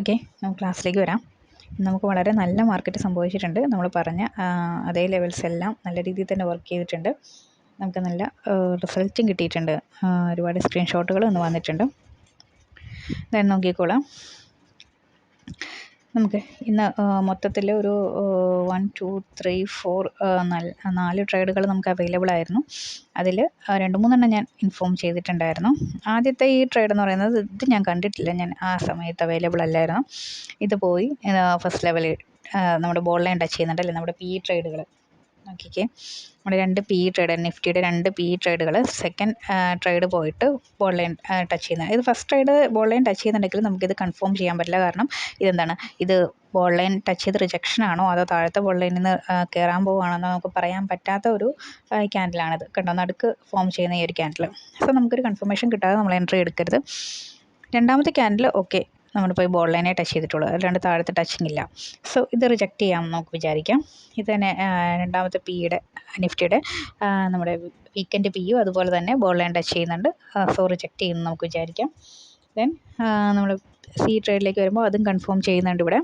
Okay നമുക്ക് ക്ലാസ്സിലേക്ക് വരാം. നമുക്ക് വളരെ നല്ല മാർക്കറ്റ് സംഭവിച്ചിട്ടുണ്ട്. നമ്മൾ പറഞ്ഞ അതേ ലെവൽസ് എല്ലാം നല്ല രീതിയിൽ തന്നെ വർക്ക് ചെയ്തിട്ടുണ്ട്. നമുക്ക് നല്ല റിസൾട്ടും കിട്ടിയിട്ടുണ്ട്. ഒരുപാട് സ്ക്രീൻഷോട്ടുകൾ ഇന്ന് വന്നിട്ടുണ്ട്. അതായത് നോക്കിക്കോളാം. നമുക്ക് ഇന്ന് മൊത്തത്തിൽ ഒരു വൺ ടു ത്രീ ഫോർ നാല് ട്രേഡുകൾ നമുക്ക് അവൈലബിൾ ആയിരുന്നു. അതിൽ രണ്ട് മൂന്നെണ്ണം ഞാൻ ഇൻഫോം ചെയ്തിട്ടുണ്ടായിരുന്നു. ആദ്യത്തെ ഈ ട്രേഡ് എന്ന് പറയുന്നത് ഇത് ഞാൻ കണ്ടിട്ടില്ല. ഞാൻ ആ സമയത്ത് അവൈലബിൾ അല്ലായിരുന്നു. ഇത് പോയി ഫസ്റ്റ് ലെവലിൽ നമ്മുടെ ബോൾ ലൈൻ ടച്ച് ചെയ്യുന്നുണ്ട് അല്ലെങ്കിൽ നമ്മുടെ പി ഇ ട്രേഡുകൾ നോക്കിക്കേ. നമ്മുടെ രണ്ട് പി ട്രേഡ് നിഫ്റ്റിയുടെ രണ്ട് പി ട്രേഡുകൾ സെക്കൻഡ് ട്രേഡ് പോയിട്ട് ബോൾ ലൈൻ ടച്ച് ചെയ്യുന്നത് ഇത് first trade ball line touch ചെയ്യുന്നുണ്ടെങ്കിൽ നമുക്കിത് കൺഫേം ചെയ്യാൻ പറ്റില്ല. കാരണം ഇതെന്താണ്? ഇത് ബോൾ ലൈൻ ടച്ച് ചെയ്ത് റിജക്ഷൻ ആണോ? അതോ താഴത്തെ ബോൾ ലൈനിൽ നിന്ന് കയറാൻ പോവുകയാണെന്നോ നമുക്ക് പറയാൻ പറ്റാത്ത ഒരു ക്യാൻഡിലാണിത് കണ്ടോ? നടുക്ക് ഫോം ചെയ്യുന്ന ഈ ഒരു ക്യാൻഡിൽ സോ നമുക്കൊരു കൺഫർമേഷൻ കിട്ടാതെ നമ്മൾ എൻട്രി എടുക്കരുത്. രണ്ടാമത്തെ ക്യാൻഡിൽ ഓക്കെ നമ്മൾ പോയി ബോൾ ലൈനെ ടച്ച് ചെയ്തിട്ടുള്ളൂ. അല്ലാണ്ട് താഴത്തെ ടച്ചിങ് ഇല്ല. സോ ഇത് റിജക്റ്റ് ചെയ്യാം നമുക്ക് വിചാരിക്കാം. ഇത് തന്നെ രണ്ടാമത്തെ പിയുടെ നിഫ്റ്റിയുടെ നമ്മുടെ വീക്കെൻഡ് പി പിയും അതുപോലെ തന്നെ ബോൾ ലൈൻ ടച്ച് ചെയ്യുന്നുണ്ട്. സോ റിജക്റ്റ് ചെയ്യുന്നു നമുക്ക് വിചാരിക്കാം. ദെൻ നമ്മൾ സി ട്രേഡിലേക്ക് വരുമ്പോൾ അതും കൺഫേം ചെയ്യുന്നുണ്ട് ഇവിടെ.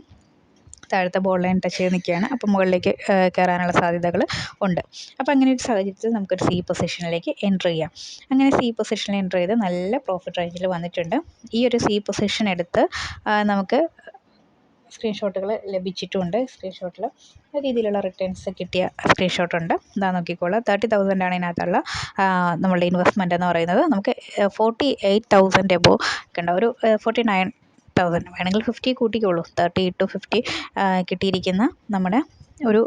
താഴത്തെ ബോൾ ലൈൻ ടച്ച് ചെയ്ത് നിൽക്കുകയാണ്. അപ്പോൾ മുകളിലേക്ക് കയറാനുള്ള സാധ്യതകൾ ഉണ്ട്. അപ്പോൾ അങ്ങനെ ഒരു സാഹചര്യത്തിൽ നമുക്കൊരു സി പൊസിഷനിലേക്ക് എന്റർ ചെയ്യാം. അങ്ങനെ സി പൊസിഷനിൽ എന്റർ ചെയ്ത് നല്ല പ്രോഫിറ്റ് റേഞ്ചിൽ വന്നിട്ടുണ്ട്. ഈ ഒരു സി പൊസിഷൻ എടുത്ത് നമുക്ക് സ്ക്രീൻഷോട്ടുകൾ ലഭിച്ചിട്ടുണ്ട്. സ്ക്രീൻഷോട്ടിൽ രീതിയിലുള്ള റിട്ടേൺസ് കിട്ടിയ സ്ക്രീൻഷോട്ടുണ്ട് ഇതാ നോക്കിക്കോളാം. തേർട്ടി തൗസൻഡ് ആണ് ഇതിനകത്തുള്ള നമ്മളുടെ ഇൻവെസ്റ്റ്മെന്റ് എന്ന് പറയുന്നത്. നമുക്ക് ഫോർട്ടി എയ്റ്റ് തൗസൻഡ് എബോ ഒക്കെ ഉണ്ട് ഒരു ഫോർട്ടി നയൻ തൗസൻഡ് വേണമെങ്കിൽ ഫിഫ്റ്റി കൂട്ടിക്കോളൂ. തേർട്ടി ടു ഫിഫ്റ്റി കിട്ടിയിരിക്കുന്ന നമ്മുടെ ഒരു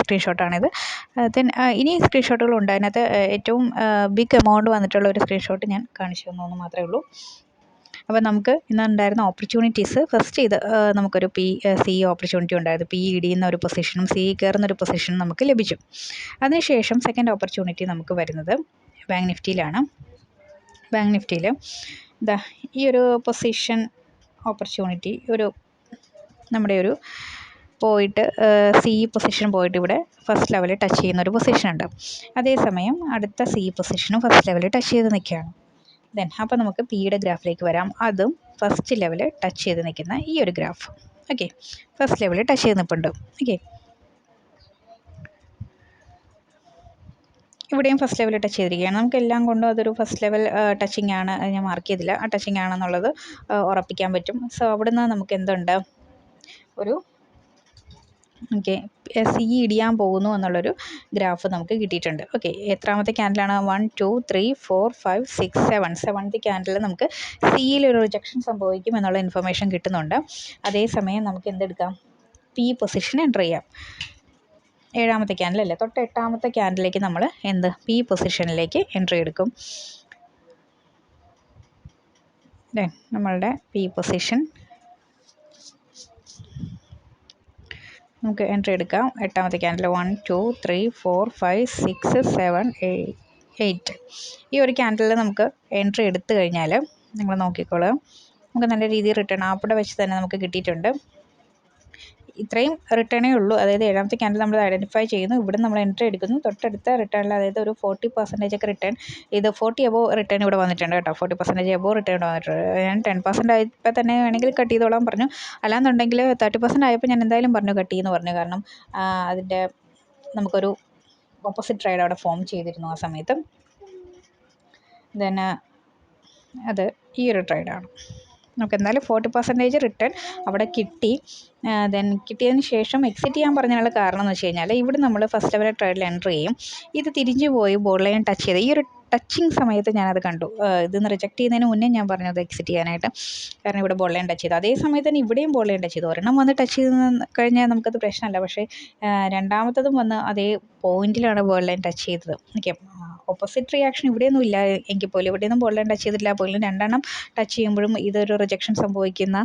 സ്ക്രീൻഷോട്ടാണിത് ദെൻ ഇനി സ്ക്രീൻഷോട്ടുകളുണ്ട് അതിനകത്ത് ഏറ്റവും ബിഗ് എമൗണ്ട് വന്നിട്ടുള്ള ഒരു സ്ക്രീൻഷോട്ട് ഞാൻ കാണിച്ചു തന്നു മാത്രമേ ഉള്ളൂ. അപ്പോൾ നമുക്ക് ഇന്നുണ്ടായിരുന്ന ഓപ്പർച്യൂണിറ്റീസ് ഫസ്റ്റ് ഇത് നമുക്കൊരു പി സി ഓപ്പർച്യൂണിറ്റി ഉണ്ടായത്. പി ഇ ഡി എന്ന ഒരു പൊസിഷനും സി കയറുന്ന ഒരു പൊസിഷനും നമുക്ക് ലഭിച്ചു. അതിനുശേഷം സെക്കൻഡ് ഓപ്പർച്യൂണിറ്റി നമുക്ക് വരുന്നത് ബാങ്ക് നിഫ്റ്റിയിലാണ് ബാങ്ക് നിഫ്റ്റിയിൽ ഇതാ ഈ ഒരു പൊസിഷൻ ഓപ്പർച്യൂണിറ്റി ഒരു നമ്മുടെ ഒരു പോയിട്ട് സി പൊസിഷൻ പോയിട്ട് ഇവിടെ ഫസ്റ്റ് ലെവലിൽ ടച്ച് ചെയ്യുന്ന ഒരു പൊസിഷൻ ഉണ്ട്. അതേസമയം അടുത്ത സി പൊസിഷനും ഫസ്റ്റ് ലെവലിൽ ടച്ച് ചെയ്ത് നിൽക്കുകയാണ്. ദെൻ അപ്പോൾ നമുക്ക് പിയുടെ ഗ്രാഫിലേക്ക് വരാം. അതും ഫസ്റ്റ് ലെവലിൽ ടച്ച് ചെയ്ത് നിൽക്കുന്ന ഈ ഒരു ഗ്രാഫ് ഓക്കെ ഫസ്റ്റ് ലെവലിൽ ടച്ച് ചെയ്ത് നിൽപ്പുണ്ട് ഓക്കെ ഇവിടെയും ഫസ്റ്റ് ലെവൽ ടച്ച് ചെയ്തിരിക്കുകയാണ്. നമുക്ക് എല്ലാം കൊണ്ടും അതൊരു ഫസ്റ്റ് ലെവൽ ടച്ചിങ് ആണ്. ഞാൻ മാർക്ക് ചെയ്തില്ല. ആ ടച്ചിങ് ആണെന്നുള്ളത് ഉറപ്പിക്കാൻ പറ്റും. സോ അവിടുന്ന് നമുക്ക് എന്തുണ്ട്? ഒരു ഓക്കെ സി ഇടിയാൻ പോകുന്നു എന്നുള്ളൊരു ഗ്രാഫ് നമുക്ക് കിട്ടിയിട്ടുണ്ട്. ഓക്കെ എത്രാമത്തെ ക്യാൻഡിലാണ് one two three four five six seven seventh candle നമുക്ക് സിയിൽ ഒരു റിജക്ഷൻ സംഭവിക്കും എന്നുള്ള ഇൻഫർമേഷൻ കിട്ടുന്നുണ്ട്. അതേസമയം നമുക്ക് എന്തെടുക്കാം? പി പൊസിഷൻ എന്റർ ചെയ്യാം. ഏഴാമത്തെ ക്യാൻഡിലല്ലേ തൊട്ട് എട്ടാമത്തെ ക്യാൻഡിലേക്ക് നമ്മൾ എന്ത്? പി പൊസിഷനിലേക്ക് എൻട്രി എടുക്കും. നമ്മളുടെ പി പൊസിഷൻ നമുക്ക് എൻട്രി എടുക്കാം. എട്ടാമത്തെ candle one two three four five six seven eight ഈ ഒരു ക്യാൻഡിൽ നമുക്ക് എൻട്രി എടുത്തു കഴിഞ്ഞാൽ നിങ്ങൾ നോക്കിക്കോളുക നമുക്ക് നല്ല രീതിയിൽ റിട്ടേൺ ആപ്പിടെ വെച്ച് തന്നെ നമുക്ക് കിട്ടിയിട്ടുണ്ട്. ഇത്രയും റിട്ടേണേ ഉള്ളൂ. അതായത് ഏഴാമത്തെ ക്യാൻഡിൽ നമ്മൾ ഐഡന്റിഫൈ ചെയ്യുന്നു. ഇവിടെ നമ്മൾ എൻട്രി എടുക്കുന്നു. തൊട്ടടുത്ത റിട്ടേണിൽ അതായത് ഒരു ഫോർട്ടി പെർസെന്റേജ് ഒക്കെ റിട്ടേൺ ഇത് ഫോർട്ടി എബോ റിട്ടേൺ ഇവിടെ വന്നിട്ടുണ്ട് കേട്ടോ. ഫോർട്ടി പെർസെന്റേജ് എബോ റിട്ടേൺ വന്നിട്ടുണ്ട്. ഞാൻ ടെൻ പെർസെന്റ് ആയപ്പോൾ തന്നെ വേണമെങ്കിൽ കട്ട് ചെയ്തോളാൻ പറഞ്ഞു. അല്ലാന്നുണ്ടെങ്കിൽ തേർട്ടി പെർസെന്റ് ആയപ്പോൾ ഞാൻ എന്തായാലും പറഞ്ഞു കട്ട് ചെയ്യുമെന്ന് പറഞ്ഞു. കാരണം അതിന്റെ നമുക്കൊരു ഓപ്പോസിറ്റ് ട്രേഡ് അവിടെ ഫോം ചെയ്തിരുന്നു ആ സമയത്ത്. ദെൻ അത് ഈ ഒരു ട്രേഡാണ് നമുക്ക് എന്തായാലും ഫോർട്ടി പെർസെന്റേജ് റിട്ടേൺ അവിടെ കിട്ടി. ദെൻ കിട്ടിയതിന് ശേഷം എക്സിറ്റ് ചെയ്യാൻ പറഞ്ഞതിനുള്ള കാരണം എന്ന് വെച്ച് കഴിഞ്ഞാൽ ഇവിടെ നമ്മൾ ഫസ്റ്റ് ലെവൽ ട്രേഡിൽ എന്റർ ചെയ്യും. ഇത് തിരിഞ്ഞു പോയി ബോർഡ് ലൈൻ ടച്ച് ചെയ്ത് ഈ ഒരു ടച്ചിങ് സമയത്ത് ഞാനത് കണ്ടു. ഇതൊന്ന് റിജക്റ്റ് ചെയ്യുന്നതിന് മുന്നേ ഞാൻ പറഞ്ഞത് എക്സിറ്റ് ചെയ്യാനായിട്ട്. കാരണം ഇവിടെ ലൈൻ ടച്ച് ചെയ്തു. അതേ സമയത്ത് തന്നെ ഇവിടെയും ലൈൻ ടച്ച് ചെയ്തു. ഒരെണ്ണം വന്ന് ടച്ച് ചെയ്ത് കഴിഞ്ഞാൽ നമുക്കത് പ്രശ്നമല്ല. പക്ഷേ രണ്ടാമത്തതും വന്ന് അതേ പോയിന്റിലാണ് ബോൾ ലൈൻ ടച്ച് ചെയ്തത്. ഓക്കെ. ഓപ്പോസിറ്റ് റിയാക്ഷൻ ഇവിടെയൊന്നും ഇല്ല. എങ്കിൽ പോലും ഇവിടെയൊന്നും ബോൾ ലൈൻ ടച്ച് ചെയ്തിട്ടില്ല. പോലും രണ്ടെണ്ണം ടച്ച് ചെയ്യുമ്പോഴും ഇതൊരു റിജക്ഷൻ സംഭവിക്കുന്ന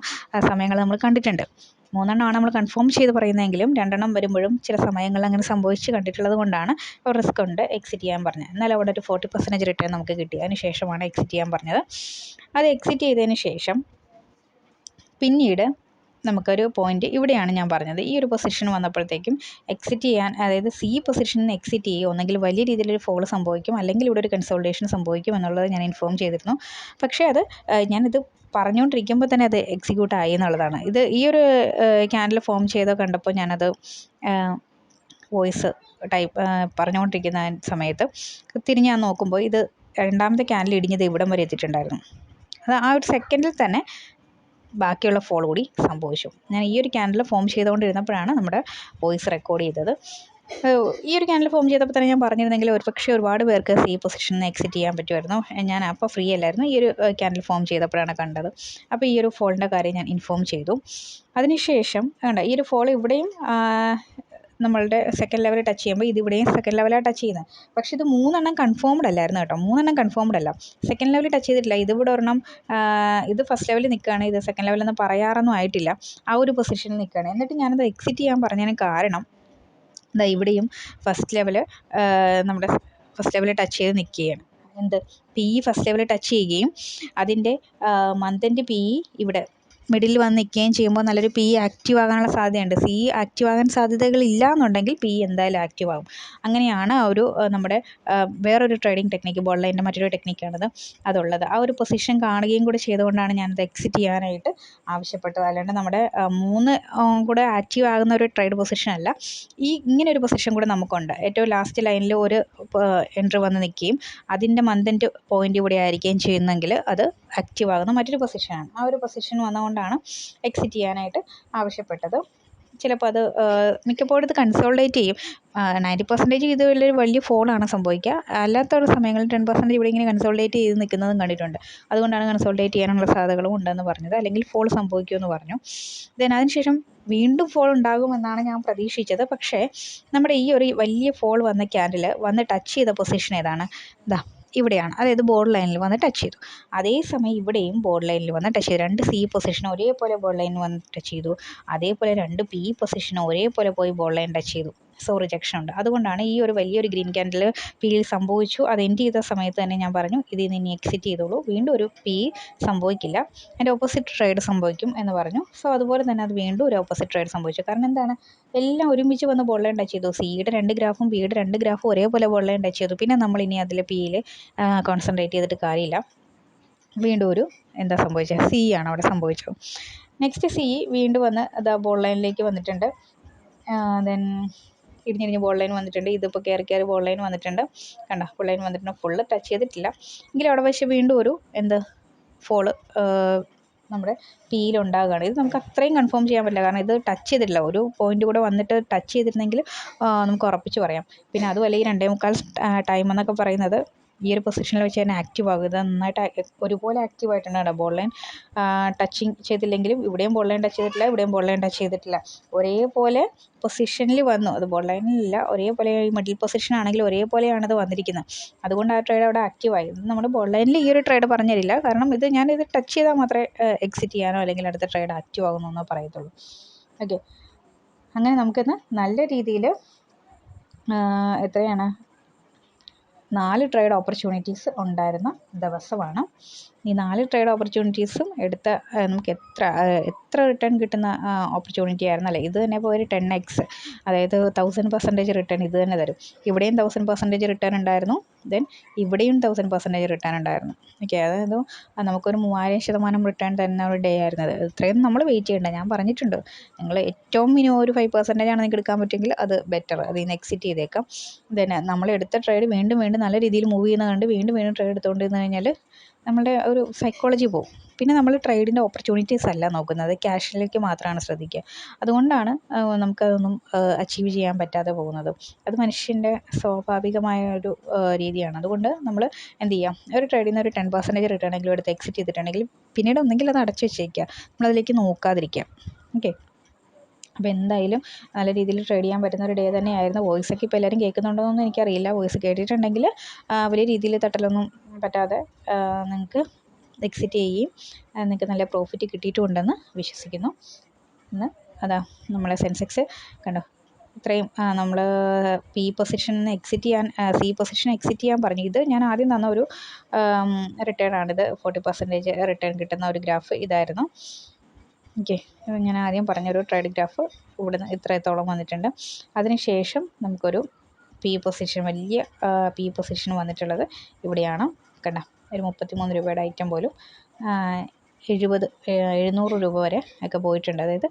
സമയങ്ങൾ നമ്മൾ കണ്ടിട്ടുണ്ട്. മൂന്നെണ്ണമാണ് നമ്മൾ കൺഫേം ചെയ്ത് പറയുന്നതെങ്കിലും രണ്ടെണ്ണം വരുമ്പോഴും ചില സമയങ്ങളിൽ അങ്ങനെ സംഭവിച്ച് കണ്ടിട്ടുള്ളത് കൊണ്ടാണ് റിസ്ക് ഉണ്ട് എക്സിറ്റ് ചെയ്യാൻ പറഞ്ഞത്. എന്നാലും അവിടെ ഒരു ഫോർട്ടി പെർസെന്റേജ് റിട്ടേൺ നമുക്ക് കിട്ടി. അതിന് ശേഷമാണ് എക്സിറ്റ് ചെയ്യാൻ പറഞ്ഞത്. അത് എക്സിറ്റ് ചെയ്തതിന് ശേഷം പിന്നീട് നമുക്കൊരു പോയിന്റ് ഇവിടെയാണ് ഞാൻ പറഞ്ഞത്. ഈ ഒരു പൊസിഷൻ വന്നപ്പോഴത്തേക്കും എക്സിറ്റ് ചെയ്യാൻ അതായത് സി പൊസിഷനിൽ നിന്ന് എക്സിറ്റ് ചെയ്യുക ഒന്നെങ്കിൽ വലിയ രീതിയിലൊരു ഫോൾ സംഭവിക്കും അല്ലെങ്കിൽ ഇവിടെ ഒരു കൺസോൾട്ടേഷൻ സംഭവിക്കും എന്നുള്ളത് ഞാൻ ഇൻഫോം ചെയ്തിരുന്നു. പക്ഷേ അത് ഞാനിത് പറഞ്ഞുകൊണ്ടിരിക്കുമ്പോൾ തന്നെ അത് എക്സിക്യൂട്ട് ആയി എന്നുള്ളതാണ്. ഇത് ഈ ഒരു ക്യാൻഡിൽ ഫോം ചെയ്ത് കണ്ടപ്പോൾ ഞാനത് വോയിസ് ടൈപ്പ് പറഞ്ഞുകൊണ്ടിരിക്കുന്ന സമയത്ത് തിരിഞ്ഞ് ഞാൻ നോക്കുമ്പോൾ ഇത് രണ്ടാമത്തെ ക്യാൻഡിൽ ഇടിഞ്ഞത് ഇവിടം വരെ എത്തിയിട്ടുണ്ടായിരുന്നു. അത് ആ ഒരു സെക്കൻഡിൽ തന്നെ ബാക്കിയുള്ള ഫോൾ കൂടി സംഭവിച്ചു. ഞാൻ ഈ ഒരു ക്യാൻഡിൽ ഫോം ചെയ്തുകൊണ്ടിരുന്നപ്പോഴാണ് നമ്മുടെ വോയിസ് റെക്കോർഡ് ചെയ്തത്. ഈ ഒരു ചാനൽ ഫോം ചെയ്തപ്പോൾ തന്നെ ഞാൻ പറഞ്ഞിരുന്നെങ്കിൽ ഒരു പക്ഷേ ഒരുപാട് പേർക്ക് സി പൊസിഷനിൽ നിന്ന് എക്സിറ്റ് ചെയ്യാൻ പറ്റുമായിരുന്നു. ഞാൻ അപ്പോൾ ഫ്രീ അല്ലായിരുന്നു. ഈ ഒരു ചാനൽ ഫോം ചെയ്തപ്പോഴാണ് കണ്ടത്. അപ്പോൾ ഈ ഒരു ഫോളിന്റെ കാര്യം ഞാൻ ഇൻഫോം ചെയ്തു. അതിനുശേഷം വേണ്ട ഈ ഒരു ഫോൾ ഇവിടെയും നമ്മളുടെ സെക്കൻഡ് ലെവൽ ടച്ച് ചെയ്യുമ്പോൾ ഇത് ഇവിടെയും സെക്കൻഡ് ലെവലാണ് ടച്ച് ചെയ്യുന്നത്. പക്ഷേ ഇത് മൂന്നെണ്ണം കൺഫേംഡ് അല്ലായിരുന്നു കേട്ടോ. മൂന്നെണ്ണം കൺഫേംഡ് അല്ല. സെക്കൻഡ് ലെവൽ ടച്ച് ചെയ്തിട്ടില്ല. ഇത് ഇവിടെ ഒരെണ്ണം ഇത് ഫസ്റ്റ് ലെവലിൽ നിൽക്കുകയാണ്. ഇത് സെക്കൻഡ് ലെവലെന്ന് പറയാറൊന്നും ആയിട്ടില്ല. ആ ഒരു പൊസിഷനിൽ നിൽക്കുകയാണ്. എന്നിട്ട് ഞാനത് എക്സിറ്റ് ചെയ്യാൻ പറഞ്ഞതിന് കാരണം എന്താ ഇവിടെയും ഫസ്റ്റ് ലെവൽ നമ്മുടെ ഫസ്റ്റ് ലെവൽ ടച്ച് ചെയ്ത് നിൽക്കുകയാണ് എന്ത്? P E first level touch ചെയ്യുകയും അതിന്റെ മന്ത് എൻഡ് പി ഇ ഇവിടെ മിഡിൽ വന്ന് നിൽക്കുകയും ചെയ്യുമ്പോൾ നല്ലൊരു പി ആക്റ്റീവ് ആകാനുള്ള സാധ്യതയുണ്ട്. സി ആക്റ്റീവ് ആകാൻ സാധ്യതകൾ ഇല്ല എന്നുണ്ടെങ്കിൽ പി എന്തായാലും ആക്റ്റീവ് ആകും. അങ്ങനെയാണ് ഒരു നമ്മുടെ വേറൊരു ട്രേഡിംഗ് ടെക്നിക്ക് ബോൾ ലൈന്റെ മറ്റൊരു ടെക്നിക്കാണത് അതുള്ളത്. ആ ഒരു പൊസിഷൻ കാണുകയും കൂടെ ചെയ്തുകൊണ്ടാണ് ഞാനത് എക്സിറ്റ് ചെയ്യാനായിട്ട് ആവശ്യപ്പെട്ടത്. അല്ലാണ്ട് നമ്മുടെ മൂന്ന് കൂടെ ആക്റ്റീവ് ആകുന്ന ഒരു ട്രേഡ് പൊസിഷൻ അല്ല. ഈ ഇങ്ങനെ ഒരു പൊസിഷൻ കൂടെ നമുക്കുണ്ട്. ഏറ്റവും ലാസ്റ്റ് ലൈനിൽ ഒരു എൻട്രി വന്ന് നിൽക്കുകയും അതിന്റെ മന്തിന്റെ പോയിന്റ് ഇവിടെ ആയിരിക്കുകയും ചെയ്യുന്നെങ്കിൽ അത് ആക്റ്റീവ് ആകുന്ന മറ്റൊരു പൊസിഷനാണ് ആ ഒരു പൊസിഷൻ വന്നുകൊണ്ടാണ് എക്സിറ്റ് ചെയ്യാനായിട്ട് ആവശ്യപ്പെട്ടത്. ചിലപ്പോൾ അത് മിക്കപ്പോഴും ഇത് കൺസോൾട്ടേറ്റ് ചെയ്യും. നയന്റി പെർസെന്റേജ് ഇത് വലിയൊരു വലിയ ഫോളാണ് സംഭവിക്കുക. അല്ലാത്ത സമയങ്ങളിൽ ടെൻ പെർസെന്റേജ് ഇവിടെ ഇങ്ങനെ കൺസോൾഡേറ്റ് ചെയ്ത് നിൽക്കുന്നതും കണ്ടിട്ടുണ്ട്. അതുകൊണ്ടാണ് കൺസോൾഡേറ്റ് ചെയ്യാനുള്ള സാധ്യതകളും ഉണ്ടെന്ന് പറഞ്ഞത്. അല്ലെങ്കിൽ ഫോൾ സംഭവിക്കുമെന്ന് പറഞ്ഞു. ദെൻ അതിനുശേഷം വീണ്ടും ഫോൾ ഉണ്ടാകുമെന്നാണ് ഞാൻ പ്രതീക്ഷിച്ചത്. പക്ഷേ നമ്മുടെ ഈ ഒരു വലിയ ഫോൾ വന്ന ക്യാൻഡിൽ വന്ന് ടച്ച് ചെയ്ത പൊസിഷൻ ഏതാണ്? ഇതാ ഇവിടെയാണ്. അതായത് ബോർഡ് ലൈനിൽ വന്ന് ടച്ച് ചെയ്തു. അതേസമയം ഇവിടെയും ബോർഡ് ലൈനിൽ വന്ന് ടച്ച് ചെയ്തു. രണ്ട് സി പൊസിഷൻ ഒരേപോലെ ബോർഡ് ലൈനിൽ വന്ന് ടച്ച് ചെയ്തു. അതേപോലെ രണ്ട് പി പൊസിഷനും ഒരേപോലെ പോയി ബോർഡ് ലൈൻ ടച്ച് ചെയ്തു. സോ റിജക്ഷൻ ഉണ്ട്. അതുകൊണ്ടാണ് ഈ ഒരു വലിയൊരു ഗ്രീൻ ക്യാൻഡിൽ പിയിൽ സംഭവിച്ചു. അത് എൻഡ് ചെയ്ത സമയത്ത് തന്നെ ഞാൻ പറഞ്ഞു ഇതിൽ നിന്ന് എക്സിറ്റ് ചെയ്തോളൂ. വീണ്ടും ഒരു പി സംഭവിക്കില്ല. അതിന്റെ ഓപ്പോസിറ്റ് ട്രേഡ് സംഭവിക്കും എന്ന് പറഞ്ഞു. സോ അതുപോലെ തന്നെ അത് വീണ്ടും ഒരു ഓപ്പോസിറ്റ് ട്രേഡ് സംഭവിച്ചു. കാരണം എന്താണ്? എല്ലാം ഒരുമിച്ച് വന്ന് ബോൾ ലൈൻ ടച്ച് ചെയ്തു സിയുടെ രണ്ട് ഗ്രാഫും ബിയുടെ രണ്ട് ഗ്രാഫും ഒരേപോലെ ബോൾ ലൈൻ ടച്ച് ചെയ്തു. പിന്നെ നമ്മൾ ഇനി അതിൽ പിയിൽ കോൺസെൻട്രേറ്റ് ചെയ്തിട്ട് കാര്യമില്ല. വീണ്ടും ഒരു എന്താ സംഭവിച്ചത് സി ആണ് അവിടെ സംഭവിച്ചത്. നെക്സ്റ്റ് സി വീണ്ടും വന്ന് അത് ബോൾ ലൈനിലേക്ക് വന്നിട്ടുണ്ട്. ദെൻ ഇടിഞ്ഞിടിഞ്ഞ് ബോൾ ലൈൻ വന്നിട്ടുണ്ട്. ഇതിപ്പോൾ കയറി കയറി ബോൾ ലൈൻ വന്നിട്ടുണ്ട്. കണ്ട? ബോൾ ലൈൻ വന്നിട്ടുണ്ട്. ഫുള്ള് ടച്ച് ചെയ്തിട്ടില്ല. എങ്കിലും അവിടെ പക്ഷേ വീണ്ടും ഒരു എന്ത് ഫോൾ നമ്മുടെ പിയിലുണ്ടാകുകയാണ് ഇത് നമുക്ക് അത്രയും കൺഫേം ചെയ്യാൻ പറ്റില്ല. കാരണം ഇത് ടച്ച് ചെയ്തിട്ടില്ല. ഒരു പോയിന്റ് കൂടെ വന്നിട്ട് ടച്ച് ചെയ്തിരുന്നെങ്കിൽ നമുക്ക് ഉറപ്പിച്ച് പറയാം. പിന്നെ അതുമല്ല ഈ രണ്ടേ മുക്കാൽ ടൈം എന്നൊക്കെ പറയുന്നത് ഈ ഒരു പൊസിഷനിൽ വെച്ച് തന്നെ ആക്റ്റീവ് ആകും ഇത് നന്നായിട്ട് ഒരുപോലെ ആക്റ്റീവ് ആയിട്ടുണ്ട് ബോൾ ലൈൻ ടച്ചിങ് ചെയ്തില്ലെങ്കിലും ഇവിടെയും ബോൾ ലൈൻ ടച്ച് ചെയ്തിട്ടില്ല ഇവിടെയും ബോൾ ലൈൻ ടച്ച് ചെയ്തിട്ടില്ല. ഒരേപോലെ പൊസിഷനിൽ വന്നു. അത് ബോൾ ലൈനിലില്ല ഒരേപോലെ ഈ മിഡിൽ പൊസിഷൻ ആണെങ്കിൽ ഒരേപോലെയാണ് അത് വന്നിരിക്കുന്നത്. അതുകൊണ്ട് ആ ട്രേഡ് അവിടെ ആക്റ്റീവായി ഇത് നമ്മുടെ ബോൾ ലൈനിൽ ഈ ഒരു ട്രേഡ് പറഞ്ഞു തരില്ല. കാരണം ഇത് ഞാൻ ഇത് ടച്ച് ചെയ്താൽ മാത്രമേ എക്സിറ്റ് ചെയ്യാനോ അല്ലെങ്കിൽ അടുത്ത ട്രേഡ് ആക്റ്റീവ് ആകുമെന്നോ പറയത്തുള്ളൂ. ഓക്കെ അങ്ങനെ നമുക്കിന്ന് നല്ല രീതിയിൽ എത്രയാണ്? നാല് ട്രേഡ് ഓപ്പർച്യൂണിറ്റീസ് ഉണ്ടായിരുന്ന ദിവസമാണ്. ഈ നാല് ട്രേഡ് ഓപ്പർച്യൂണിറ്റീസും എടുത്ത നമുക്ക് എത്ര എത്ര റിട്ടേൺ കിട്ടുന്ന ഓപ്പർച്യൂണിറ്റി ആയിരുന്നല്ലേ ഇത് തന്നെ ഇപ്പോൾ ഒരു ടെൻ എക്സ് അതായത് തൗസൻഡ് പെർസെന്റേജ് റിട്ടേൺ ഇത് തന്നെ തരും. ഇവിടെയും തൗസൻഡ് പെർസെന്റേജ് റിട്ടേൺ ഉണ്ടായിരുന്നു. ദെൻ ഇവിടെയും തൗസൻഡ് പെർസെന്റേജ് റിട്ടേൺ ഉണ്ടായിരുന്നു. ഓക്കെ അതായത് നമുക്കൊരു മൂവായിരം ശതമാനം റിട്ടേൺ തരുന്ന ഒരു ഡേ ആയിരുന്നത് ഇത്രയും നമ്മൾ വെയിറ്റ് ചെയ്യേണ്ട. ഞാൻ പറഞ്ഞിട്ടുണ്ട്. നിങ്ങൾ ഏറ്റവും മിനിമം ഒരു ഫൈവ് പെർസെന്റേജ് ആണ് നിങ്ങൾക്ക് എടുക്കാൻ പറ്റുമെങ്കിൽ അത് ബെറ്റർ അതിൽ നിന്ന് എക്സിറ്റ് ചെയ്തേക്കാം. ദെൻ നമ്മൾ എടുത്ത ട്രേഡ് വീണ്ടും വീണ്ടും നല്ല രീതിയിൽ മൂവ് ചെയ്യുന്ന കണ്ട് വീണ്ടും വീണ്ടും ട്രേഡ് എടുത്തുകൊണ്ടിരുന്ന് കഴിഞ്ഞാൽ നമ്മളുടെ ഒരു സൈക്കോളജി പോകും പിന്നെ നമ്മൾ ട്രേഡിന്റെ ഓപ്പർച്യൂണിറ്റീസ് അല്ല നോക്കുന്നത്. ക്യാഷിലേക്ക് മാത്രമാണ് ശ്രദ്ധിക്കുക. അതുകൊണ്ടാണ് നമുക്ക് അതൊന്നും അച്ചീവ് ചെയ്യാൻ പറ്റാതെ പോകുന്നത്. അത് മനുഷ്യന്റെ സ്വാഭാവികമായ ഒരു രീതിയാണ്. അതുകൊണ്ട് നമ്മൾ എന്ത് ചെയ്യാം? ഒരു ട്രേഡിൽ നിന്ന് ഒരു ടെൻ പെർസെന്റേജ് റിട്ടേൺ എങ്കിലും എടുത്ത് എക്സിറ്റ് ചെയ്തിട്ടുണ്ടെങ്കിൽ പിന്നീട് ഒന്നെങ്കിൽ അത് അടച്ചു വെച്ചേക്കുക. നമ്മളതിലേക്ക് നോക്കാതിരിക്കുക. ഓക്കെ അപ്പോൾ എന്തായാലും നല്ല രീതിയിൽ ട്രേഡ് ചെയ്യാൻ പറ്റുന്ന ഒരു ഡേ തന്നെയായിരുന്നു. വോയിസൊക്കെ ഇപ്പോൾ എല്ലാവരും കേൾക്കുന്നുണ്ടോയെന്നൊന്നും എനിക്കറിയില്ല. വോയിസ് കേട്ടിട്ടുണ്ടെങ്കിൽ വലിയ രീതിയിൽ തട്ടലൊന്നും പറ്റാതെ നിങ്ങൾക്ക് എക്സിറ്റ് ചെയ്യുകയും നിങ്ങൾക്ക് നല്ല പ്രോഫിറ്റ് കിട്ടിയിട്ടുണ്ടെന്ന് വിശ്വസിക്കുന്നു. ഇന്ന് അതാ നമ്മളെ സെൻസെക്സ് കണ്ടോ? ഇത്രയും നമ്മൾ പി പൊസിഷനിൽ നിന്ന് എക്സിറ്റ് ചെയ്യാൻ സി പൊസിഷൻ എക്സിറ്റ് ചെയ്യാൻ പറഞ്ഞു. ഇത് ഞാൻ ആദ്യം തന്ന ഒരു റിട്ടേൺ ആണിത്. ഫോർട്ടി പെർസെന്റേജ് റിട്ടേൺ കിട്ടുന്ന ഒരു ഗ്രാഫ് ഇതായിരുന്നു. ഓക്കെ. ഞാൻ ആദ്യം പറഞ്ഞൊരു ട്രേഡ് ഗ്രാഫ് ഇവിടുന്ന് ഇത്രത്തോളം വന്നിട്ടുണ്ട്. അതിനുശേഷം നമുക്കൊരു പി പൊസിഷൻ വലിയ പി പൊസിഷൻ വന്നിട്ടുള്ളത് ഇവിടെയാണ്. കണ്ട? ഒരു മുപ്പത്തി മൂന്ന് രൂപയുടെ ഐറ്റം പോലും എഴുപത് എഴുന്നൂറ് രൂപ വരെ ഒക്കെ പോയിട്ടുണ്ട്. അതായത്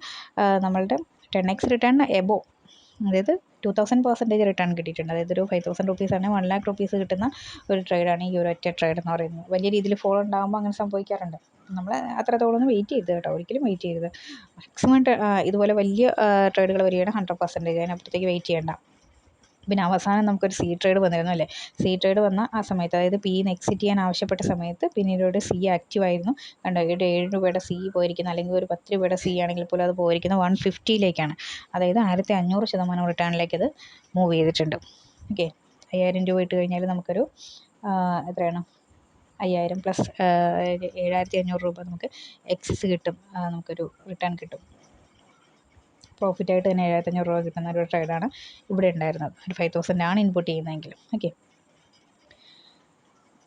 നമ്മളുടെ ടെൻ എക്സ് റിട്ടേൺ എബോ അതായത് ടു തൗസൻഡ് പെർസെന്റേജ് റിട്ടേൺ കിട്ടിയിട്ടുണ്ട്. അതായത് ഒരു ഫൈവ് തൗസൻഡ് റുപ്പീസാണ് വൺ ലാക്ക് റുപ്പീസ് കിട്ടുന്ന ഒരു ട്രേഡാണ് ഈ ഒരു ഒറ്റ ട്രേഡ് എന്ന് പറയുന്നത്. വലിയ രീതിയിൽ ഫോൾ ഉണ്ടാകുമ്പോൾ അങ്ങനെ സംഭവിക്കാറുണ്ട്. നമ്മൾ അത്രത്തോളം വെയിറ്റ് ചെയ്ത് കേട്ടോ. ഒരിക്കലും വെയിറ്റ് ചെയ്ത് മാക്സിമം ഇതുപോലെ വലിയ ട്രേഡുകൾ വരികയാണെങ്കിൽ ഹൺഡ്രഡ് പെർസെന്റേജ് അതിനപ്പുറത്തേക്ക് വെയിറ്റ് ചെയ്യേണ്ട. പിന്നെ അവസാനം നമുക്കൊരു സി ട്രേഡ് വന്നിരുന്നു അല്ലേ? സി ട്രേഡ് വന്ന ആ സമയത്ത് അതായത് പി ഇന്ന് എക്സിറ്റ് ചെയ്യാൻ ആവശ്യപ്പെട്ട സമയത്ത് പിന്നീട് സി ആക്റ്റീവ് ആയിരുന്നു. കണ്ടോ ഇവിടെ ഏഴ് രൂപയുടെ സി പോയിരിക്കുന്നത് അല്ലെങ്കിൽ ഒരു പത്ത് രൂപയുടെ സി ആണെങ്കിൽ പോലും അത് പോയിരിക്കുന്നത് വൺ ഫിഫ്റ്റിയിലേക്കാണ് അതായത് ആയിരത്തി അഞ്ഞൂറ് ശതമാനം റിട്ടേണിലേക്ക് അത് മൂവ് ചെയ്തിട്ടുണ്ട്. ഓക്കെ അയ്യായിരം രൂപ ഇട്ട് കഴിഞ്ഞാൽ നമുക്കൊരു എത്രയാണ്? അയ്യായിരം പ്ലസ് ഏഴായിരത്തി അഞ്ഞൂറ് രൂപ നമുക്ക് എക്സസ് കിട്ടും. നമുക്കൊരു റിട്ടേൺ കിട്ടും. പ്രോഫിറ്റായിട്ട് തന്നെ ഏഴായിരത്തഞ്ഞൂറ് രൂപ കിട്ടുന്ന ഒരു ട്രേഡാണ് ഇവിടെ ഉണ്ടായിരുന്നത്. ഒരു ഫൈവ് തൗസൻഡ് ആണ് ഇൻപുട്ട് ചെയ്യുന്നതെങ്കിൽ ഓക്കെ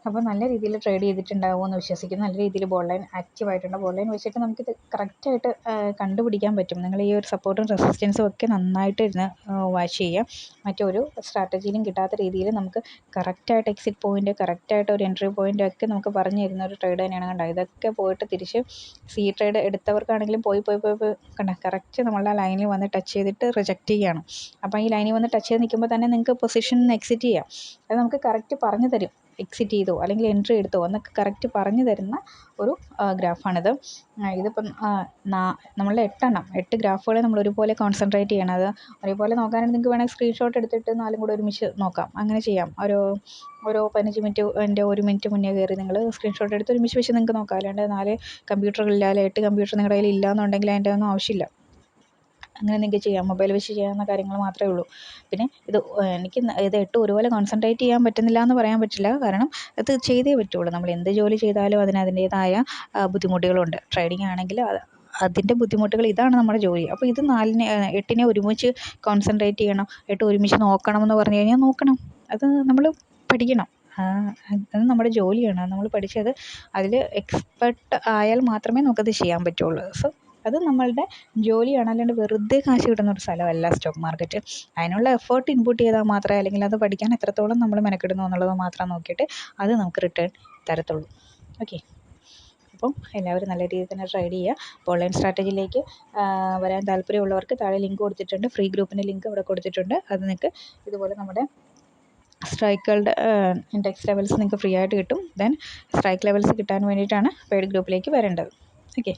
അപ്പോൾ നല്ല രീതിയിൽ ട്രേഡ് ചെയ്തിട്ടുണ്ടാകുമെന്ന് വിശ്വസിക്കുന്നു. നല്ല രീതിയിൽ ബോൾ ലൈൻ ആക്റ്റീവ് ആയിട്ടുണ്ട്. ബോൾ ലൈൻ വെച്ചിട്ട് നമുക്കിത് കറക്റ്റായിട്ട് കണ്ടുപിടിക്കാൻ പറ്റും. നിങ്ങൾ ഈ ഒരു സപ്പോർട്ടും റെസിസ്റ്റൻസും ഒക്കെ നന്നായിട്ട് ഇരുന്ന് വാച്ച് ചെയ്യുക. മറ്റൊരു സ്ട്രാറ്റജിയിലും കിട്ടാത്ത രീതിയിൽ നമുക്ക് കറക്റ്റായിട്ട് എക്സിറ്റ് പോയിന്റ് കറക്റ്റായിട്ട് ഒരു എൻട്രി പോയിന്റ് ഒക്കെ നമുക്ക് പറഞ്ഞു തരുന്ന ഒരു ട്രേഡ് തന്നെയാണ് കണ്ടത് ഇതൊക്കെ പോയിട്ട് തിരിച്ച് സി ട്രേഡ് എടുത്തവർക്കാണെങ്കിലും പോയി പോയി പോയി കണ്ട? കറക്റ്റ് നമ്മളുടെ ലൈനിൽ വന്ന് ടച്ച് ചെയ്തിട്ട് റിജക്റ്റ് ചെയ്യുകയാണ്. അപ്പോൾ ഈ ലൈനിൽ വന്ന് ടച്ച് ചെയ്ത് നിൽക്കുമ്പോൾ തന്നെ നിങ്ങൾക്ക് പൊസിഷൻ എക്സിറ്റ് ചെയ്യാം. അത് നമുക്ക് കറക്റ്റ് പറഞ്ഞു തരും. എക്സിറ്റ് ചെയ്തോ അല്ലെങ്കിൽ എൻട്രി എടുത്തോ എന്നൊക്കെ കറക്റ്റ് പറഞ്ഞു തരുന്ന ഒരു ഗ്രാഫാണിത് ഇതിപ്പം നമ്മളുടെ എട്ടെണ്ണം എട്ട് ഗ്രാഫുകളെ നമ്മൾ ഒരുപോലെ കോൺസെൻട്രേറ്റ് ചെയ്യണം. അത് ഒരേപോലെ നോക്കാനാണെങ്കിൽ നിങ്ങൾക്ക് വേണമെങ്കിൽ സ്ക്രീൻഷോട്ട് എടുത്തിട്ട് നാലും കൂടെ ഒരുമിച്ച് നോക്കാം. അങ്ങനെ ചെയ്യാം. ഓരോ ഓരോ പതിനഞ്ച് മിനിറ്റ് എന്റെ ഒരു മിനിറ്റ് മുന്നേ കയറി നിങ്ങൾ സ്ക്രീൻഷോട്ട് എടുത്ത് ഒരുമിച്ച് വെച്ച് നിങ്ങൾക്ക് നോക്കാം. അല്ലാണ്ട് നാല് കമ്പ്യൂട്ടറുകളില്ല അല്ലെങ്കിൽ എട്ട് കമ്പ്യൂട്ടർ നിങ്ങളുടെ കയ്യിൽ ഇല്ല എന്നുണ്ടെങ്കിൽ അതിന്റെ ഒന്നും ആവശ്യമില്ല. അങ്ങനെ നിങ്ങൾക്ക് ചെയ്യാം മൊബൈൽ വെച്ച് ചെയ്യാവുന്ന കാര്യങ്ങൾ മാത്രമേ ഉള്ളൂ. പിന്നെ ഇത് എനിക്ക് ഇത് എട്ടും ഒരുപോലെ കോൺസെൻട്രേറ്റ് ചെയ്യാൻ പറ്റുന്നില്ല എന്ന് പറയാൻ പറ്റില്ല. കാരണം ഇത് ചെയ്തേ പറ്റുള്ളൂ. നമ്മൾ എന്ത് ജോലി ചെയ്താലും അതിന് അതിന്റേതായ ബുദ്ധിമുട്ടുകളുണ്ട്. ട്രേഡിംഗ് ആണെങ്കിൽ അതിന്റെ ബുദ്ധിമുട്ടുകൾ ഇതാണ് നമ്മുടെ ജോലി. അപ്പോൾ ഇത് നാലിനെ എട്ടിനെ ഒരുമിച്ച് കോൺസെൻട്രേറ്റ് ചെയ്യണം. എട്ട് ഒരുമിച്ച് നോക്കണം എന്ന് പറഞ്ഞു കഴിഞ്ഞാൽ നോക്കണം. അത് നമ്മൾ പഠിക്കണം. അത് നമ്മുടെ ജോലിയാണ്. നമ്മൾ പഠിച്ചത് അതിൽ എക്സ്പെർട്ട് ആയാൽ മാത്രമേ നമുക്കത് ചെയ്യാൻ പറ്റുള്ളൂ. സോ അത് നമ്മളുടെ ജോലിയാണ് അല്ലാണ്ട് വെറുതെ കാശ് കിട്ടുന്ന ഒരു സ്ഥലമല്ല സ്റ്റോക്ക് മാർക്കറ്റ് അതിനുള്ള എഫേർട്ട് ഇൻപുട്ട് ചെയ്താൽ മാത്രമേ അല്ലെങ്കിൽ അത് പഠിക്കാൻ എത്രത്തോളം നമ്മൾ മെനക്കെടുന്നു എന്നുള്ളത് മാത്രം നോക്കിയിട്ട് അത് നമുക്ക് റിട്ടേൺ തരത്തുള്ളൂ. ഓക്കെ അപ്പം എല്ലാവരും നല്ല രീതിയിൽ തന്നെ ട്രൈഡ് ചെയ്യുക. ഓൺലൈൻ സ്ട്രാറ്റജിയിലേക്ക് വരാൻ താല്പര്യമുള്ളവർക്ക് താഴെ ലിങ്ക് കൊടുത്തിട്ടുണ്ട്. ഫ്രീ ഗ്രൂപ്പിന്റെ ലിങ്ക് അവിടെ കൊടുത്തിട്ടുണ്ട്. അത് നിങ്ങൾക്ക് ഇതുപോലെ നമ്മുടെ സ്ട്രൈക്കുകളുടെ ഇൻഡെക്സ് ലെവൽസ് നിങ്ങൾക്ക് ഫ്രീ ആയിട്ട് കിട്ടും. ദെൻ സ്ട്രൈക്ക് ലെവൽസ് കിട്ടാൻ വേണ്ടിയിട്ടാണ് പെയ്ഡ് ഗ്രൂപ്പിലേക്ക് വരേണ്ടത്. ഓക്കെ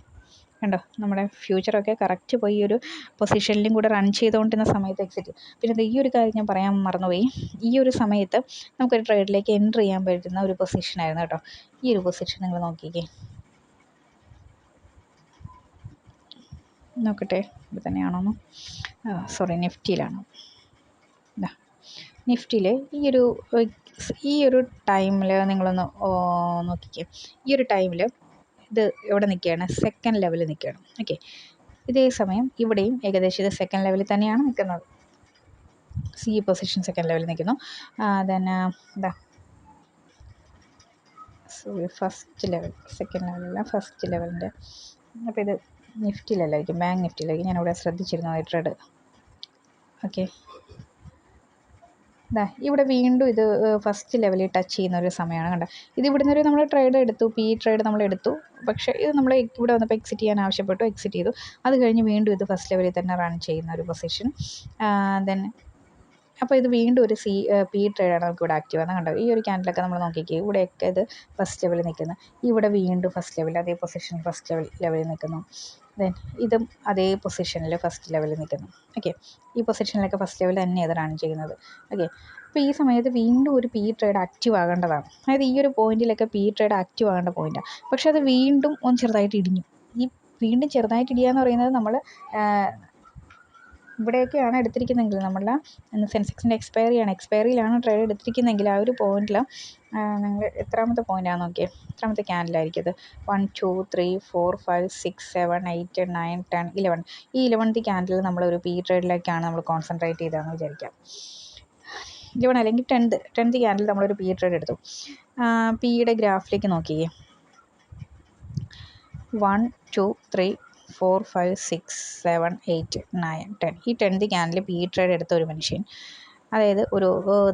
കണ്ടോ? നമ്മുടെ ഫ്യൂച്ചറൊക്കെ കറക്റ്റ് പോയി ഒരു പൊസിഷനിലും കൂടെ റൺ ചെയ്തുകൊണ്ടിരുന്ന സമയത്ത് എക്സിറ്റ് പിന്നെ ഈ ഒരു കാര്യം ഞാൻ പറയാൻ മറന്നുപോയി. ഈ ഒരു സമയത്ത് നമുക്കൊരു ട്രേഡിലേക്ക് എന്റർ ചെയ്യാൻ പറ്റുന്ന ഒരു പൊസിഷനായിരുന്നു കേട്ടോ. ഈ ഒരു പൊസിഷൻ നിങ്ങൾ നോക്കിക്കേ. നോക്കട്ടെ ഇവിടെ തന്നെയാണോന്ന് സോറി നിഫ്റ്റിയിലാണ് നിഫ്റ്റിയിൽ ഈ ഒരു ഈ ഒരു ടൈമിൽ നിങ്ങളൊന്ന് നോക്കിക്കേ. ഈ ഒരു ടൈമിൽ ഇത് എവിടെ നിൽക്കുകയാണ്. സെക്കൻഡ് ലെവലിൽ നിൽക്കുകയാണ്. ഓക്കെ ഇതേ സമയം ഇവിടെയും ഏകദേശം ഇത് സെക്കൻഡ് ലെവലിൽ തന്നെയാണ് നിൽക്കുന്നത്. സി പൊസിഷൻ സെക്കൻഡ് ലെവലിൽ നിൽക്കുന്നു. ദെൻ എന്താ സോറി ഫസ്റ്റ് ലെവൽ സെക്കൻഡ് ലെവലല്ല ഫസ്റ്റ് ലെവലിന്റെ അപ്പോൾ ഇത് നിഫ്റ്റിയിലല്ലായിരിക്കും ബാങ്ക് നിഫ്റ്റിയിലായിരിക്കും ഞാനിവിടെ ശ്രദ്ധിച്ചിരുന്നു ഈ ട്രേഡ് ഓക്കെ ദാ ഇവിടെ വീണ്ടും ഇത് ഫസ്റ്റ് ലെവലിൽ ടച്ച് ചെയ്യുന്ന ഒരു സമയമാണ് കണ്ടോ? ഇത് ഇവിടുന്ന് ഒരു നമ്മൾ ട്രേഡ് എടുത്തു പി ട്രേഡ് നമ്മൾ എടുത്തു. പക്ഷേ ഇത് നമ്മൾ ഇവിടെ വന്നപ്പോൾ എക്സിറ്റ് ചെയ്യാൻ ആവശ്യപ്പെട്ടു എക്സിറ്റ് ചെയ്തു. അത് കഴിഞ്ഞ് വീണ്ടും ഇത് ഫസ്റ്റ് ലെവലിൽ തന്നെ റൺ ചെയ്യുന്ന ഒരു പൊസിഷൻ ദെൻ അപ്പോൾ ഇത് വീണ്ടും ഒരു സി പി ട്രേഡാണ് നമുക്ക് ഇവിടെ ആക്റ്റീവ് ആണ് കണ്ടോ? ഈ ഒരു ക്യാൻഡിലൊക്കെ നമ്മൾ നോക്കിക്കേ ഇവിടെയൊക്കെ ഇത് ഫസ്റ്റ് ലെവലിൽ നിൽക്കുന്നു. ഇവിടെ വീണ്ടും ഫസ്റ്റ് ലെവൽ അതേ പൊസിഷൻ ഫസ്റ്റ് ലെവൽ ലെവലിൽ നിൽക്കുന്നു. ദെൻ ഇതും അതേ പൊസിഷനിൽ ഫസ്റ്റ് ലെവലിൽ നിൽക്കുന്നു. ഓക്കെ ഈ പൊസിഷനിലൊക്കെ ഫസ്റ്റ് ലെവൽ തന്നെ റൺ ചെയ്യുന്നത്? ഓക്കെ അപ്പോൾ ഈ സമയത്ത് വീണ്ടും ഒരു പി ട്രേഡ് ആക്റ്റീവ് ആകേണ്ടതാണ്. അതായത് ഈ ഒരു പോയിന്റിലൊക്കെ പി ട്രേഡ് ആക്റ്റീവ് ആകേണ്ട പോയിന്റാണ് പക്ഷെ അത് വീണ്ടും ഒന്ന് ചെറുതായിട്ട് ഇടിഞ്ഞു. ഈ വീണ്ടും ചെറുതായിട്ട് ഇടിയുക എന്ന് പറയുന്നത് നമ്മൾ ഇവിടെയൊക്കെയാണ് എടുത്തിരിക്കുന്നതെങ്കിൽ നമ്മളുടെ സെൻസെക്സിന്റെ എക്സ്പയറിയാണ്. എക്സ്പയറിയിലാണ് ട്രേഡ് എടുത്തിരിക്കുന്നതെങ്കിൽ ആ ഒരു പോയിന്റിൽ നിങ്ങൾ എത്രാമത്തെ പോയിന്റാണ് നോക്കിയേ? എത്രാമത്തെ ക്യാൻഡിലായിരിക്കും അത് one two three four five six seven eight nine ten eleven ഈ ഇലവൻത്ത് ക്യാൻഡിൽ നമ്മളൊരു പി ട്രേഡിലേക്കാണ് നമ്മൾ കോൺസെൻട്രേറ്റ് ചെയ്തതെന്ന് വിചാരിക്കാം. ഇലവൺ അല്ലെങ്കിൽ ടെൻത്ത് ടെൻത്ത് ക്യാൻഡിൽ നമ്മളൊരു പി ട്രേഡ് എടുത്തു. പിയുടെ ഗ്രാഫിലേക്ക് നോക്കിയേ? One two three four five six seven eight nine ten ഈ ടെൻത്ത് ക്യാനിൽ പി ട്രേഡ് എടുത്ത ഒരു മനുഷ്യൻ. അതായത് ഒരു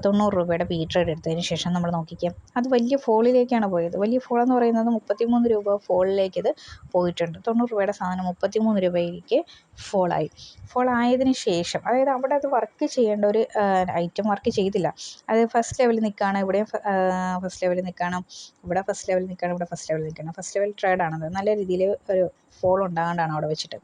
തൊണ്ണൂറ് രൂപയുടെ പി ട്രേഡ് എടുത്തതിന് ശേഷം നമ്മൾ നോക്കിക്കാം. അത് വലിയ ഫോളിലേക്കാണ് പോയത്. വലിയ ഫോൾ എന്ന് പറയുന്നത് മുപ്പത്തിമൂന്ന് രൂപ ഫോളിലേക്ക് ഇത് പോയിട്ടുണ്ട്. തൊണ്ണൂറ് രൂപയുടെ സാധനം മുപ്പത്തിമൂന്ന് രൂപയിലേക്ക് ഫോളായി. ഫോൾ ആയതിന് ശേഷം അതായത് അവിടെ അത് വർക്ക് ചെയ്യേണ്ട ഒരു ഐറ്റം വർക്ക് ചെയ്തില്ല. അതായത് ഫസ്റ്റ് ലെവലിൽ നിൽക്കുകയാണ് ഇവിടെയും ഫസ്റ്റ് ലെവലിൽ നിൽക്കണം ഇവിടെ ഫസ്റ്റ് ലെവലിൽ നിൽക്കണം ഇവിടെ ഫസ്റ്റ് ലെവലിൽ നിൽക്കണം ഫസ്റ്റ് ലെവൽ ട്രേഡാണത് നല്ല രീതിയിൽ ഒരു ഫോൾ ഉണ്ടാകാണ്ടാണ് അവിടെ വെച്ചിട്ട്.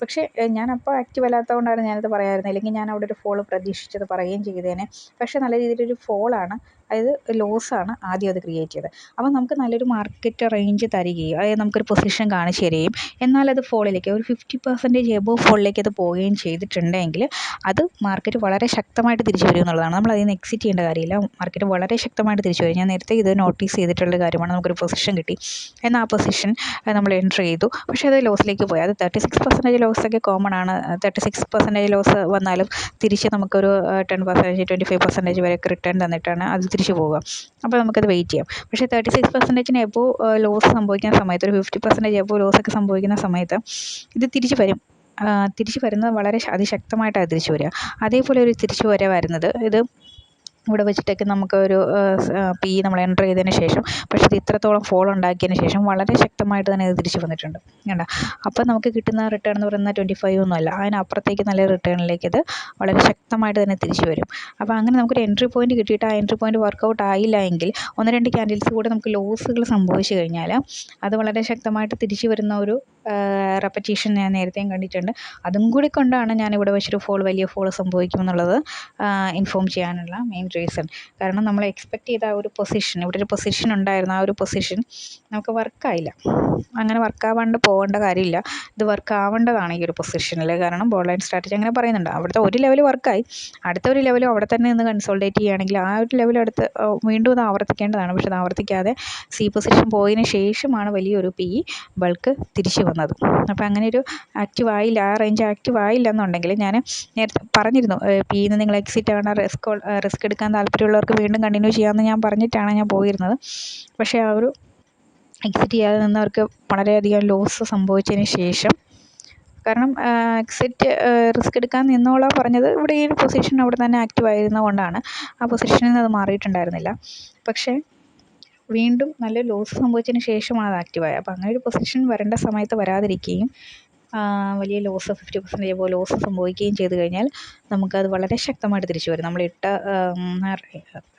പക്ഷേ ഞാനപ്പോൾ ആക്റ്റീവ് അല്ലാത്തത് കൊണ്ടാണ് ഞാനത് പറയാതിരുന്നത് ഇല്ലെങ്കിൽ ഞാൻ അവിടെ ഒരു ഫോൾ പ്രതീക്ഷിച്ചത് പറയുകയും ചെയ്തേനെ. പക്ഷേ നല്ല രീതിയിലൊരു ഫോളാണ് അതായത് ലോസാണ് ആദ്യം അത് ക്രിയേറ്റ് ചെയ്തത്. അപ്പോൾ നമുക്ക് നല്ലൊരു മാർക്കറ്റ് റേഞ്ച് തരികയും അതായത് നമുക്കൊരു പൊസിഷൻ കാണിച്ചു തരികയും അത് ഫോളിലേക്ക് ഒരു ഫിഫ്റ്റി പെർസെന്റേജ് എബോ ഫോളിലേക്ക് അത് പോവുകയും ചെയ്തിട്ടുണ്ടെങ്കിൽ അത് മാർക്കറ്റ് വളരെ ശക്തമായിട്ട് തിരിച്ചു വരും എന്നുള്ളതാണ്. നമ്മൾ അതിൽ നിന്ന് എക്സിറ്റ് ചെയ്യേണ്ട കാര്യമില്ല. മാർക്കറ്റ് വളരെ ശക്തമായിട്ട് തിരിച്ചു വരും. ഞാൻ നേരത്തെ ഇത് നോട്ടീസ് ചെയ്തിട്ടുള്ള കാര്യമാണ്. നമുക്കൊരു പൊസിഷൻ കിട്ടി. എന്നാൽ ആ പൊസിഷൻ നമ്മൾ എന്റർ ചെയ്തു. പക്ഷേ അത് ലോസിലേക്ക് പോയി. അത് തേർട്ടി സിക്സ് പെർസെന്റേജ് ലോസൊക്കെ കോമൺ ആണ്. തേർട്ടി സിക്സ് പെർസെന്റേജ് ലോസ് വന്നാലും തിരിച്ച് നമുക്കൊരു ten percentage twenty five percentage വരെയൊക്കെ റിട്ടേൺ തന്നിട്ടാണ്. അത് തിരിച്ചു പോവുക. അപ്പോൾ നമുക്കത് വെയിറ്റ് ചെയ്യാം. പക്ഷേ തേർട്ടി സിക്സ് പെർസെന്റേജിന് എബോ ലോസ് സംഭവിക്കുന്ന സമയത്ത് ഒരു ഫിഫ്റ്റി പെർസെന്റേജ് എബോ ലോസൊക്കെ സംഭവിക്കുന്ന സമയത്ത് ഇത് തിരിച്ച് വരും. തിരിച്ച് വരുന്നത് വളരെ അതിശക്തമായിട്ടാണ് തിരിച്ചു വരിക. അതേപോലെ ഒരു തിരിച്ചു വരവായിരുന്നത് ഇത് ഇവിടെ വെച്ചിട്ടൊക്കെ നമുക്ക് ഒരു പി നമ്മൾ എന്റർ ചെയ്തതിന് ശേഷം പക്ഷേ ഇത് ഇത്രത്തോളം ഫോൾ ഉണ്ടാക്കിയതിന് ശേഷം വളരെ ശക്തമായിട്ട് തന്നെ ഇത് തിരിച്ച് വന്നിട്ടുണ്ട്. കണ്ടോ? അപ്പോൾ നമുക്ക് കിട്ടുന്ന റിട്ടേൺ എന്ന് പറയുന്നത് ട്വന്റി ഫൈവ് ഒന്നും അല്ല. അതിനപ്പുറത്തേക്ക് നല്ല റിട്ടേണിലേക്ക് ഇത് വളരെ ശക്തമായിട്ട് തന്നെ തിരിച്ചു വരും. അപ്പോൾ അങ്ങനെ നമുക്കൊരു എൻട്രി പോയിന്റ് കിട്ടിയിട്ട് ആ എൻട്രി പോയിന്റ് വർക്കൗട്ട് ആയില്ല എങ്കിൽ ഒന്ന് രണ്ട് ക്യാൻഡിൽസ് കൂടെ നമുക്ക് ലോസുകൾ സംഭവിച്ചു കഴിഞ്ഞാൽ അത് വളരെ ശക്തമായിട്ട് തിരിച്ചു വരുന്ന ഒരു റെപ്പറ്റീഷൻ ഞാൻ നേരത്തെയും കണ്ടിട്ടുണ്ട്. അതും കൂടി കൊണ്ടാണ് ഞാൻ ഇവിടെ വെച്ചൊരു ഫോൾ വലിയ ഫോൾ സംഭവിക്കുമെന്നുള്ളത് ഇൻഫോം ചെയ്യാനുള്ള മെയിൻ റീസൺ കാരണം നമ്മൾ എക്സ്പെക്റ്റ് ചെയ്ത ആ ഒരു പൊസിഷൻ ഇവിടെ ഒരു പൊസിഷൻ ഉണ്ടായിരുന്നു ആ ഒരു പൊസിഷൻ നമുക്ക് വർക്കായില്ല അങ്ങനെ വർക്കാവാണ്ട് പോകേണ്ട കാര്യമില്ല. ഇത് വർക്കാവേണ്ടതാണ് ഈ ഒരു പൊസിഷനിൽ കാരണം ബോൾ ലൈൻ സ്ട്രാറ്റജി അങ്ങനെ പറയുന്നുണ്ട്. അവിടുത്തെ ഒരു ലെവൽ വർക്കായി അടുത്ത ഒരു ലെവലും അവിടെ തന്നെ നിന്ന് കൺസോൾട്ടേറ്റ് ചെയ്യുകയാണെങ്കിൽ ആ ഒരു ലെവൽ അടുത്ത് വീണ്ടും ഇത് ആവർത്തിക്കേണ്ടതാണ്. പക്ഷെ അത് ആവർത്തിക്കാതെ സി പൊസിഷൻ പോയതിന് ശേഷമാണ് വലിയൊരു പി ബൾക്ക് തിരിച്ചു അപ്പോൾ അങ്ങനെ ഒരു ആക്റ്റീവ് ആയില്ല ആ റേഞ്ച് ആക്റ്റീവ് ആയില്ല എന്നുണ്ടെങ്കിൽ ഞാൻ നേരത്തെ പറഞ്ഞിരുന്നു പി നിന്ന് നിങ്ങൾ എക്സിറ്റ് ആവണ റിസ്ക് റിസ്ക് എടുക്കാൻ താല്പര്യമുള്ളവർക്ക് വീണ്ടും കണ്ടിന്യൂ ചെയ്യാമെന്ന് ഞാൻ പറഞ്ഞിട്ടാണ് ഞാൻ പോയിരുന്നത്. പക്ഷേ ആ ഒരു എക്സിറ്റ് ചെയ്യാതെ നിന്നവർക്ക് വളരെയധികം ലോസ് സംഭവിച്ചതിന് ശേഷം കാരണം എക്സിറ്റ് റിസ്ക് എടുക്കാൻ നിന്നോളാം പറഞ്ഞത് ഇവിടെ ഈ ഒരു പൊസിഷൻ അവിടെ തന്നെ ആക്റ്റീവ് ആയിരുന്നതുകൊണ്ടാണ്. ആ പൊസിഷനിൽ നിന്ന് അത് മാറിയിട്ടുണ്ടായിരുന്നില്ല. പക്ഷേ വീണ്ടും നല്ല ലോസ് സംഭവിച്ചതിന് ശേഷമാണ് അത് ആക്റ്റീവായത് അപ്പോൾ അങ്ങനെ ഒരു പൊസിഷൻ വരേണ്ട സമയത്ത് വരാതിരിക്കുകയും വലിയ ലോസ് ഫിഫ്റ്റി പെർസെന്റേജ് പോലെ ലോസ് സംഭവിക്കുകയും ചെയ്തു കഴിഞ്ഞാൽ നമുക്കത് വളരെ ശക്തമായിട്ട് തിരിച്ചു വരും. നമ്മളിട്ട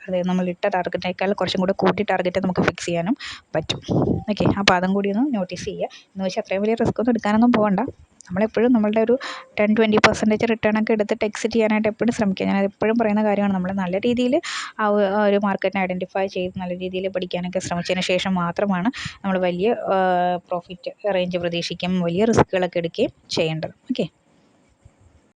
അതായത് നമ്മളിട്ട ടാർഗറ്റിനേക്കാൾ കുറച്ചും കൂടെ കൂട്ടി ടാർഗറ്റ് നമുക്ക് ഫിക്സ് ചെയ്യാനും പറ്റും. ഓക്കെ അപ്പോൾ അതും കൂടി ഒന്ന് നോട്ടീസ് ചെയ്യുക. എന്ന് വെച്ചാൽ അത്രയും വലിയ റിസ്ക് ഒന്നും എടുക്കാനൊന്നും പോകണ്ട നമ്മളെപ്പോഴും നമ്മളുടെ ഒരു ടെൻ ട്വന്റി പെർസെന്റേജ് റിട്ടേൺ ഒക്കെ എടുത്തിട്ട് എക്സിറ്റ് ചെയ്യാനായിട്ട് എപ്പോഴും ശ്രമിക്കുക. ഞാൻ എപ്പോഴും പറയുന്ന കാര്യമാണ് നമ്മൾ നല്ല രീതിയിൽ ആ ഒരു മാർക്കറ്റിനെ ഐഡന്റിഫൈ ചെയ്ത് നല്ല രീതിയിൽ പഠിക്കാനൊക്കെ ശ്രമിച്ചതിന് ശേഷം മാത്രമാണ് നമ്മൾ വലിയ പ്രോഫിറ്റ് റേഞ്ച് പ്രതീക്ഷിക്കുകയും വലിയ റിസ്ക്കുകളൊക്കെ എടുക്കുകയും ചെയ്യേണ്ടത്. ഓക്കെ